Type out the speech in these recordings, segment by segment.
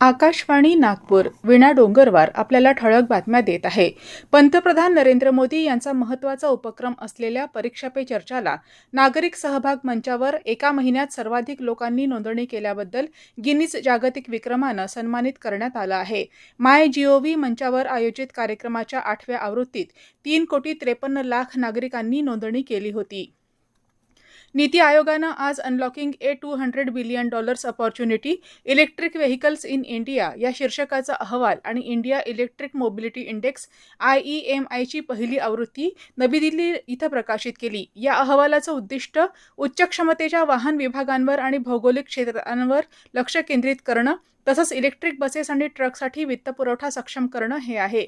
आकाशवाणी नागपूर विणा डोंगरवार आपल्याला ठळक बातम्या देत आहे. पंतप्रधान नरेंद्र मोदी यांचा महत्त्वाचा उपक्रम असलेल्या परीक्षा पे चर्चाला नागरिक सहभाग मंचावर एका महिन्यात सर्वाधिक लोकांनी नोंदणी केल्याबद्दल गिनीज जागतिक विक्रमानं सन्मानित करण्यात आलं आहे. माय जीओव्ही मंचावर आयोजित कार्यक्रमाच्या आठव्या आवृत्तीत तीन कोटी त्रेपन्न लाख नागरिकांनी नोंदणी केली होती. नीती आयोगानं आज unlocking a two hundred billion dollars opportunity electric vehicles in India या शीर्षकाचा अहवाल आणि India electric mobility index I E M आयची पहिली आवृत्ती नवी दिल्ली इथं प्रकाशित केली. या अहवालाचं उद्दिष्ट उच्च क्षमतेच्या वाहन विभागांवर आणि भौगोलिक क्षेत्रांवर लक्ष केंद्रित करणं तसंच इलेक्ट्रिक बसेस आणि ट्रकसाठी वित्तपुरवठा सक्षम करणं हे आहे.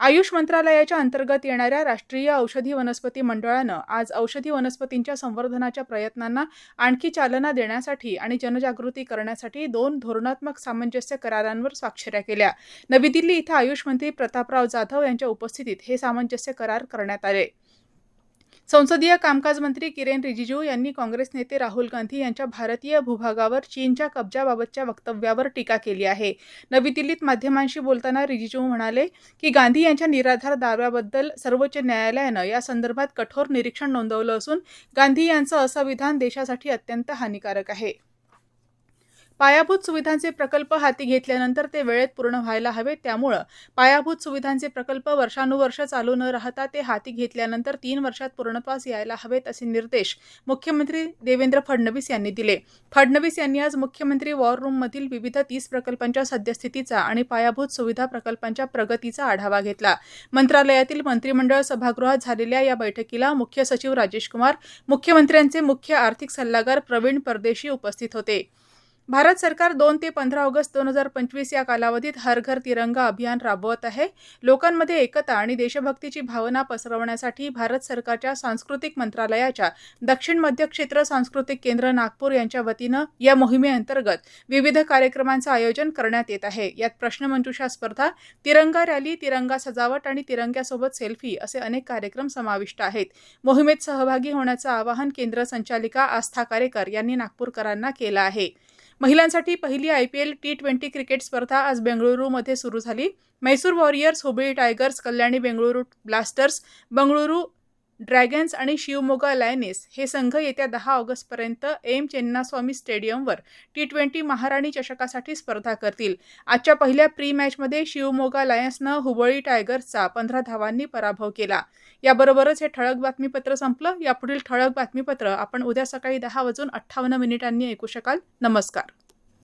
आयुष मंत्रालयाच्या अंतर्गत येणाऱ्या राष्ट्रीय औषधी वनस्पती मंडळानं आज औषधी वनस्पतींच्या संवर्धनाच्या प्रयत्नांना आणखी चालना देण्यासाठी आणि जनजागृती करण्यासाठी दोन धोरणात्मक सामंजस्य करारांवर स्वाक्षऱ्या केल्या. नवी दिल्ली इथं आयुष मंत्री प्रतापराव जाधव यांच्या उपस्थितीत हे सामंजस्य करार करण्यात आले. संसदीय कामकाज मंत्री किरेन रिजिजू यांनी काँग्रेस नेते राहुल गांधी यांच्या भारतीय भूभागावर चीनच्या कब्जाबाबतच्या वक्तव्यावर टीका केली आहे. नवी दिल्लीत माध्यमांशी बोलताना रिजिजू म्हणाले की गांधी यांच्या निराधार दाव्याबद्दल सर्वोच्च न्यायालयानं या संदर्भात कठोर निरीक्षण नोंदवलं असून गांधी यांचं असं विधान देशासाठी अत्यंत हानिकारक आहे. पायाभूत सुविधांचे प्रकल्प हाती घेतल्यानंतर ते वेळेत पूर्ण व्हायला हवे. त्यामुळं पायाभूत सुविधांचे प्रकल्प वर्षानुवर्ष चालू न राहता ते हाती घेतल्यानंतर तीन वर्षात पूर्णत्वास यायला हवेत असे निर्देश मुख्यमंत्री देवेंद्र फडणवीस यांनी दिले. फडणवीस यांनी आज मुख्यमंत्री वॉर रूममधील विविध तीस प्रकल्पांच्या सद्यस्थितीचा आणि पायाभूत सुविधा प्रकल्पांच्या प्रगतीचा आढावा घेतला. मंत्रालयातील मंत्रिमंडळ सभागृहात झालेल्या या बैठकीला मुख्य सचिव राजेश कुमार मुख्यमंत्र्यांचे मुख्य आर्थिक सल्लागार प्रवीण परदेशी उपस्थित होते. भारत सरकार दोन ते पंधरा ऑगस्ट दोन हजार पंचवीस या कालावधीत हर घर तिरंगा अभियान राबवत आहे. लोकांमध्ये एकता आणि देशभक्तीची भावना पसरवण्यासाठी भारत सरकारच्या सांस्कृतिक मंत्रालयाच्या दक्षिण मध्य क्षेत्र सांस्कृतिक केंद्र नागपूर यांच्या वतीनं या मोहिमेअंतर्गत विविध कार्यक्रमांचं आयोजन करण्यात येत आहे. यात प्रश्नमंजुषा स्पर्धा तिरंगा रॅली तिरंगा सजावट आणि तिरंग्यासोबत सेल्फी असे अनेक कार्यक्रम समाविष्ट आहेत. मोहिमेत सहभागी होण्याचं आवाहन केंद्र संचालिका आस्था कारेकर यांनी नागपूरकरांना केलं आहे. महिलांसाठी पहिली I P L T twenty cricket स्पर्धा आज बेंगळुरूमध्ये सुरू झाली. Mysore warriors Hubballi tigers Kalyani Bengaluru blasters Bengaluru dragons आणि शिवमोगा लायनेस हे संघ येत्या दहा ऑगस्टपर्यंत एम चेन्नास्वामी स्टेडियमवर टी ट्वेंटी महाराणी चषकासाठी स्पर्धा करतील. आजच्या पहिल्या प्री मॅचमध्ये शिवमोगा लायन्सनं हुबळी टायगर्सचा पंधरा धावांनी पराभव केला. याबरोबरच हे ठळक बातमीपत्र संपलं. यापुढील ठळक बातमीपत्र आपण उद्या सकाळी दहा वाजून अठ्ठावन्न मिनिटांनी ऐकू शकाल. नमस्कार.